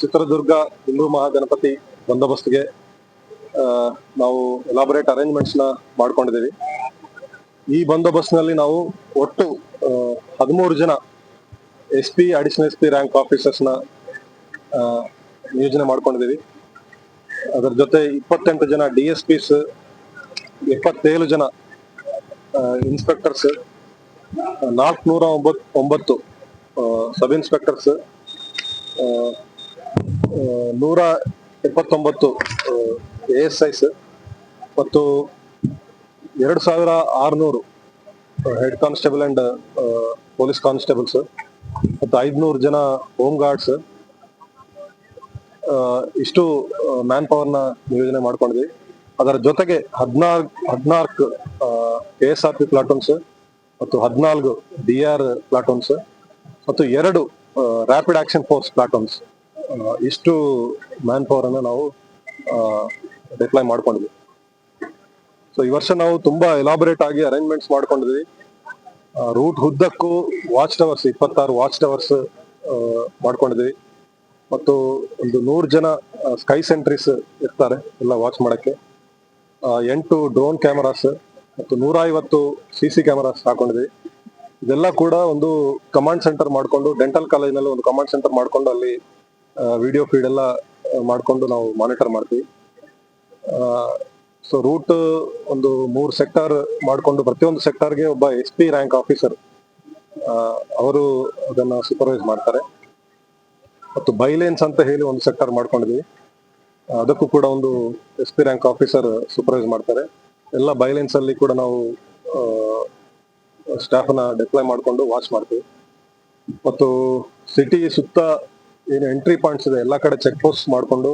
ಚಿತ್ರದುರ್ಗ ಹಿಂದೂ ಮಹಾಗಣಪತಿ ಬಂದೋಬಸ್ತ್ಗೆ ನಾವು ಎಲಾಬರೇಟ್ ಅರೇಂಜ್ಮೆಂಟ್ಸ್ನ ಮಾಡ್ಕೊಂಡಿದ್ದೀವಿ. ಈ ಬಂದೋಬಸ್ತ್ನಲ್ಲಿ ನಾವು ಒಟ್ಟು ಹದಿಮೂರು ಜನ S P additional S P rank ಆಫೀಸರ್ಸ್ನ ನಿಯೋಜನೆ ಮಾಡ್ಕೊಂಡಿದ್ದೀವಿ. ಅದರ ಜೊತೆ ಇಪ್ಪತ್ತೆಂಟು ಜನ ಡಿ ಎಸ್ ಪಿಸ್ ಎಪ್ಪತ್ತೇಳು ಜನ ಇನ್ಸ್ಪೆಕ್ಟರ್ಸ್ ನಾಲ್ಕುನೂರ ಒಂಬತ್ತು ಒಂಬತ್ತು ಸಬ್ ಇನ್ಸ್ಪೆಕ್ಟರ್ಸ್ ನೂರ ಎಪ್ಪತ್ತೊಂಬತ್ತು ಎ ಎಸ್ ಐಸ್ ಮತ್ತು ಎರಡು ಸಾವಿರ ಆರುನೂರು head constable and police constables ಮತ್ತು ಐದುನೂರು ಜನ ಹೋಮ್ ಗಾರ್ಡ್ಸ್ ಇಷ್ಟು ಮ್ಯಾನ್ ಪವರ್ನ ನಿಯೋಜನೆ ಮಾಡ್ಕೊಂಡ್ವಿ ಅದರ ಜೊತೆಗೆ ಹದಿನಾಲ್ಕು ಹದಿನಾಲ್ಕು K S R P platoons ಮತ್ತು ಹದಿನಾಲ್ಕು ಡಿ ಆರ್ ಪ್ಲಾಟೂನ್ಸ್ ಮತ್ತು ಎರಡು ರ್ಯಾಪಿಡ್ ಆಕ್ಷನ್ ಫೋರ್ಸ್ ಪ್ಲಾಟೂನ್ಸ್ ಇಷ್ಟು ಮ್ಯಾನ್ ಪವರ್ ಅನ್ನು ನಾವು ಡಿಪ್ಲಾಯ್ ಮಾಡ್ಕೊಂಡಿದ್ವಿ. ಸೊ ಈ ವರ್ಷ ನಾವು ತುಂಬಾ ಎಲಾಬರೇಟ್ ಆಗಿ ಅರೇಂಜ್ಮೆಂಟ್ಸ್ ಮಾಡ್ಕೊಂಡಿದ್ವಿ. ರೂಟ್ ಉದ್ದಕ್ಕೂ ವಾಚ್ ಟವರ್ಸ್ ಇಪ್ಪತ್ತಾರು ವಾಚ್ ಟವರ್ಸ್ ಮಾಡ್ಕೊಂಡಿದ್ವಿ. ಮತ್ತು ಒಂದು ನೂರು ಜನ ಸ್ಕೈ ಸೆಂಟ್ರೀಸ್ ಇರ್ತಾರೆ, ಎಲ್ಲ ವಾಚ್ ಮಾಡಕ್ಕೆ. ಎಂಟು ಡ್ರೋನ್ ಕ್ಯಾಮರಾಸ್ ಮತ್ತು ನೂರ ಐವತ್ತು ಸಿ ಸಿ ಕ್ಯಾಮರಾಸ್ ಹಾಕೊಂಡಿದ್ವಿ. ಇದೆಲ್ಲ ಕೂಡ ಒಂದು ಕಮಾಂಡ್ ಸೆಂಟರ್ ಮಾಡ್ಕೊಂಡು ಡೆಂಟಲ್ ಕಾಲೇಜಿನಲ್ಲಿ ಒಂದು ಕಮಾಂಡ್ ಸೆಂಟರ್ ಮಾಡ್ಕೊಂಡು ಅಲ್ಲಿ ವಿಡಿಯೋ ಫೀಡ್ ಎಲ್ಲ ಮಾಡಿಕೊಂಡು ನಾವು ಮಾನಿಟರ್ ಮಾಡ್ತೀವಿ. ಸೊ ರೂಟ್ ಒಂದು ಮೂರು ಸೆಕ್ಟರ್ ಮಾಡ್ಕೊಂಡು, ಪ್ರತಿಯೊಂದು ಸೆಕ್ಟರ್ಗೆ ಒಬ್ಬ ಎಸ್ ಪಿ ರ್ಯಾಂಕ್ ಆಫೀಸರ್ ಅವರು ಅದನ್ನ ಸೂಪರ್ವೈಸ್ ಮಾಡ್ತಾರೆ. ಮತ್ತು ಬೈಲೇನ್ಸ್ ಅಂತ ಹೇಳಿ ಒಂದು ಸೆಕ್ಟರ್ ಮಾಡ್ಕೊಂಡಿದ್ವಿ. ಅದಕ್ಕೂ ಕೂಡ ಒಂದು S P rank officer supervise ಮಾಡ್ತಾರೆ. ಎಲ್ಲ ಬೈಲೇನ್ಸ್ ಅಲ್ಲಿ ಕೂಡ ನಾವು ಸ್ಟಾಫ್ನ ಡಿಪ್ಲಾಯ್ ಮಾಡ್ಕೊಂಡು ವಾಚ್ ಮಾಡ್ತೀವಿ. ಮತ್ತು ಸಿಟಿ ಸುತ್ತ ಏನು ಎಂಟ್ರಿ ಪಾಯಿಂಟ್ಸ್ ಇದೆ, ಎಲ್ಲ ಕಡೆ ಚೆಕ್ ಪೋಸ್ಟ್ ಮಾಡ್ಕೊಂಡು